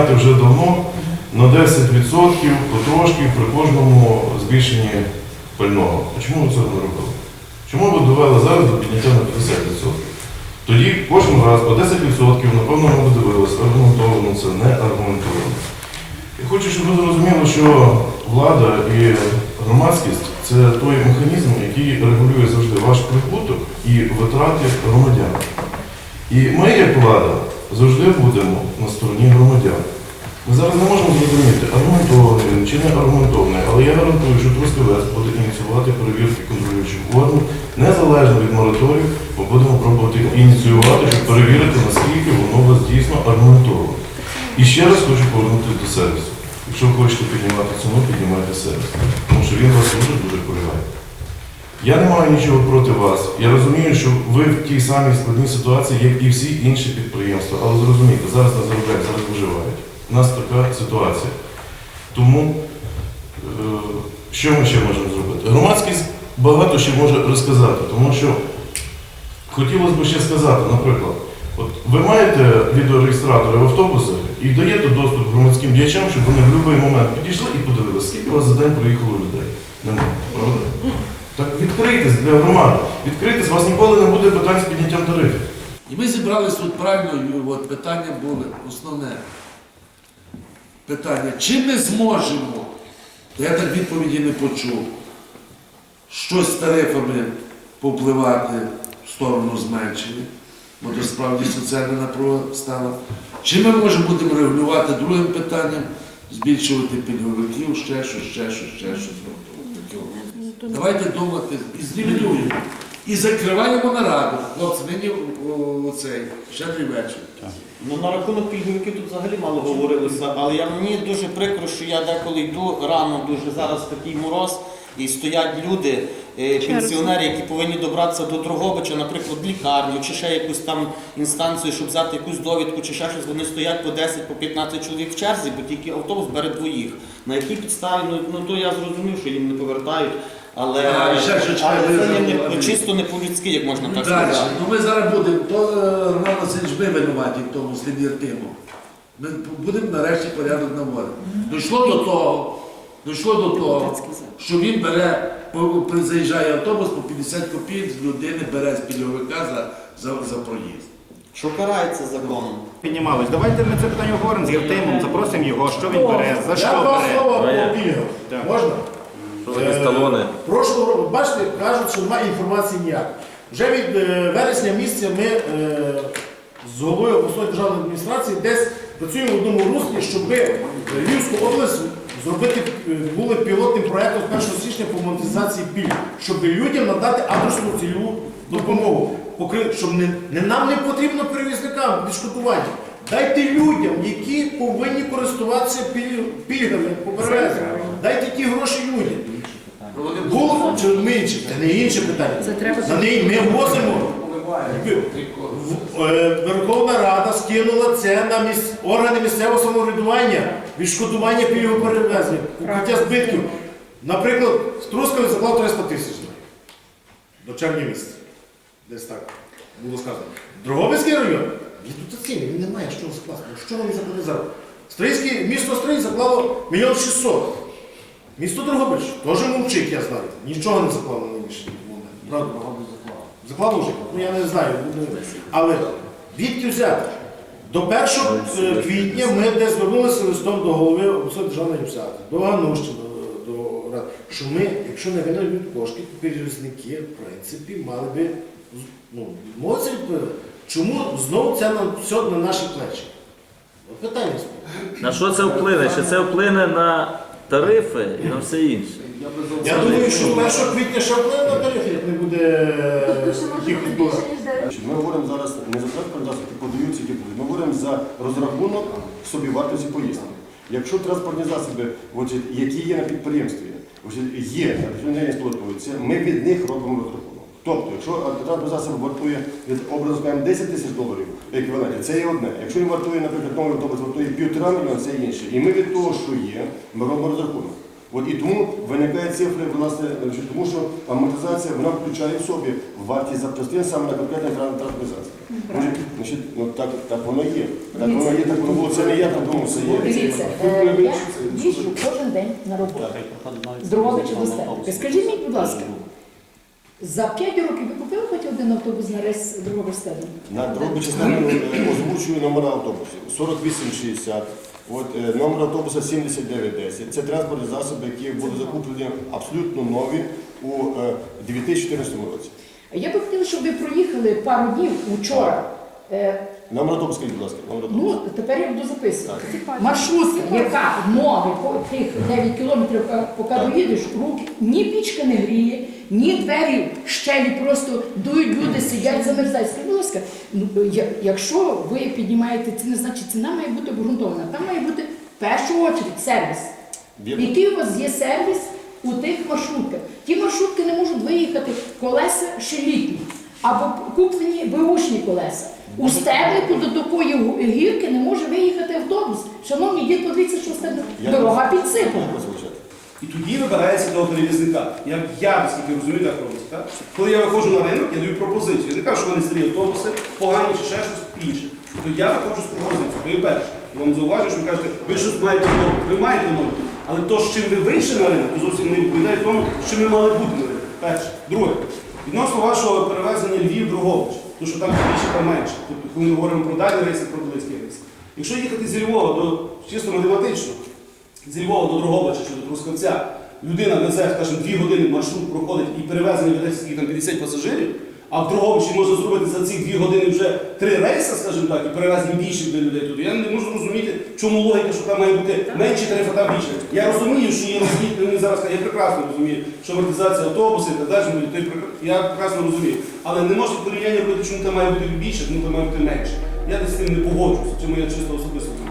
підняти вже давно на 10% потрошки при кожному збільшенні пального. Чому ви цього не робили? Чому ви довели зараз до підняття на 50%? Тоді кожен раз по 10%, напевно, б дивилися, аргументовано це, не аргументовано. Я хочу, щоб ви зрозуміли, що влада і громадськість це той механізм, який регулює завжди ваш прибуток і витрати громадян. І ми, як влада, завжди будемо на стороні громадян. Ми зараз не можемо зрозуміти, аргументований чи не аргументований, але я гарантую, що Трускавець буде ініціювати перевірки контролюючих органів незалежно від мораторію, ми будемо пробувати ініціювати, щоб перевірити, наскільки воно у вас дійсно аргументовано. І ще раз хочу повернутися до сервісу. Якщо хочете піднімати ціну, піднімайте сервіс. Тому що він вас дуже дуже полягає. Я не маю нічого проти вас. Я розумію, що ви в тій самій складній ситуації, як і всі інші підприємства. Але зрозумійте, зараз не заробляють, зараз виживають. У нас така ситуація. Тому е, що ми ще можемо зробити? Громадськість багато ще може розказати, тому що хотілося б ще сказати, наприклад, от ви маєте відеореєстратори в автобусах і даєте доступ громадським діячам, щоб вони в будь-який момент підійшли і подивилися, скільки у вас за день проїхало людей. Немає, правда? Так відкрийтесь для громади. Відкрийтесь, у вас ніколи не буде питань з підняттям тарифів. І ми зібрались тут правильно, от питання були основне. Питання, чи ми зможемо, то я так відповіді не почув, щось з тарифами повпливати в сторону зменшення, бо то справді соціальна напруга стала. Чи ми можемо будемо регулювати другим питанням, збільшувати пільговиків, ще щось, ще щось, ще щось. Давайте думати і знівелюємо. І закриваємо нараду. Хлопці, нині оцей щедрий вечір. Ну на рахунок пільговиків тут взагалі мало говорилося, але я мені дуже прикро, що я деколи йду рано, дуже зараз такий мороз, і стоять люди, е, пенсіонери, які повинні добратися до Дрогобича, наприклад, лікарню, чи ще якусь там інстанцію, щоб взяти якусь довідку, чи ще щось. Вони стоять по 10, по 15 чоловік в черзі, бо тільки автобус бере двоїх. На якій підставі, ну, ну то я зрозумів, що їм не повертають. Але, А, і ще щось але це є не, чисто не по-людськи, як можна так Далі. сказати. Ну ми зараз будемо, то е, Роман Васильович, ми винуваті в тому сліді Артему. Ми будемо нарешті порядок наводити. Дійшло до того, дійшло до того, що він бере, по- при- заїжджає автобус по 50 копійок з людини бере з пільговика за, за, за проїзд. Що карається законом? Піднімалось. Давайте ми це питання обговоримо з Євтимом, запросимо його, що він бере, за що Я два бере. пільгам. Так. Можна? За якісь? Прошу, року, бачите, кажуть, що немає інформації ніякої. Вже від е, вересня місяця ми е, з головою обласної державної адміністрації десь працюємо в одному руслі, щоб Львівську область зробити е, були пілотним проєктом з 1 січня по монетизації пільг, щоб людям надати адресну цільову допомогу. Покри- Щоб не, не нам не потрібно перевізникам відшкодування. Дайте людям, які повинні користуватися пільгами по перевезенню. Дайте ті гроші людям. Було чи ми інші? Це не інше питання. За неї ми возимо. Е, Верховна Рада скинула це на міс... органи місцевого самоврядування, відшкодування пільговоперевезення, покриття збитків. Наприклад, Струскаві заклав 300 тисяч до червня місяця. Десь так було сказано. Дрогобицький район, він він не має що скласти. Що заплатити зараз? Стрийський, місто Стрий заклало мільйон 600. Місто Дрогобич теж мовчить, я знаю. Нічого не заклало на нинішній момент. Правда? Заклав уже? Ну я не знаю. Але відки взяти? До 1 е, квітня ми десь звернулися листом до голови обласної державної адміністрації, до Ганущина, до, до Ради, що ми, якщо не винайдуть кошти, то перевізники, в принципі, мали би ну, відмовитися. Чому знову це на, все на наші плечі? Питання. стоїть. На що це вплине? Чи це вплине на тарифи і на все інше? Я думаю, що 1 квітня ще вплине на тариф, як не буде Тобто, їх ніж дев'ять. Ми говоримо зараз не за транспорт засоби подають ці Ми говоримо за розрахунок собівартості поїздки. Якщо транспортні засоби, от, які є на підприємстві, от, є на підприємстві експлуатуються, ми від них робимо розрахунок. Тобто, якщо транспортний засіб вартує від образу 10 тисяч доларів еквіваленті, це є одне. Якщо він вартує, наприклад, новий автобус вартує півтора мільйона, це інше. І ми від того, що є, ми робимо розрахунок. От і тому виникає цифри, власне, тому що амортизація вона включає в собі вартість запчастин саме на конкретний транспортний засіб. Значить, ну так, так воно є. Так воно є, так воно було. Це не я придумав, це є. Дивіться, е, я їжджу кожен день на роботу. З Дрогобича до Степки. Скажіть мені, будь ласка, за 5 років ви купили хоч один автобус на рейс другого стадіону? На другу частину озвучую номера автобусів. 4860, от, е, номер автобуса 7910. Це транспортні засоби, які були закуплені абсолютно нові у е, 2014 році. Я би хотіла, щоб ви проїхали пару днів учора. Е, Номер автобуса, скажіть, будь ласка. Ну, тепер я буду записувати. Маршрутка, яка новий по тих 9 кілометрів, е, поки доїдеш, руки, ні пічка не гріє, ні двері щелі просто дують, люди сидять, замерзають. Скажіть, будь ласка, ну, я- якщо ви піднімаєте ціни, значить ціна має бути обґрунтована. Там має бути в першу чергу сервіс. Вірно. Який у вас є сервіс у тих маршрутках? Ті маршрутки не можуть виїхати колеса ще літні, або куплені беушні колеса. У стебнику до такої гірки не може виїхати автобус. Шановні дід, подивіться, що стебник. Дорога підсипана. І тоді вибирається того перевізника. Як я, наскільки розумію, так робиться. Так? Коли я виходжу на ринок, я даю пропозицію. Я не кажу, що вони старі автобуси, погані чи ще щось інше. Тобто я виходжу з пропозицією. Ви перше. Я вам зауважу, що ви кажете, ви щось маєте норму. Ви маєте норму. Але то, з чим ви вийшли на ринок, то зовсім не відповідає тому, що ми мали бути на ринку. Перше. Друге. Відносно вашого перевезення Львів Другович, тому що там більше та менше. Тобто, коли ми говоримо про дальні рейси, про близькі рейси. Якщо їхати зі Львова до чисто математично, зі Львова до Дрогобича чи до Трускавця людина везе, скажімо, дві години маршрут проходить і перевезення там 50 пасажирів, а в Дрогобичі можна зробити за ці дві години вже три рейси, скажімо так, і перевезення більше буде людей туди. Я не можу зрозуміти, в чому логіка, що там має бути менші тарифи, а там більше. Я розумію, що є розхід, мені зараз я прекрасно розумію, що амортизація автобусів і так далі, ну, то я прекрасно розумію. Але не можна порівняння робити, чому там має бути більше, чому там має бути менше. Я десь з цим не погоджуюся, це моя чисто особиста думка.